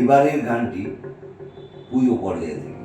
এবারের গানটি পুজো পর্যায়ে থেকে।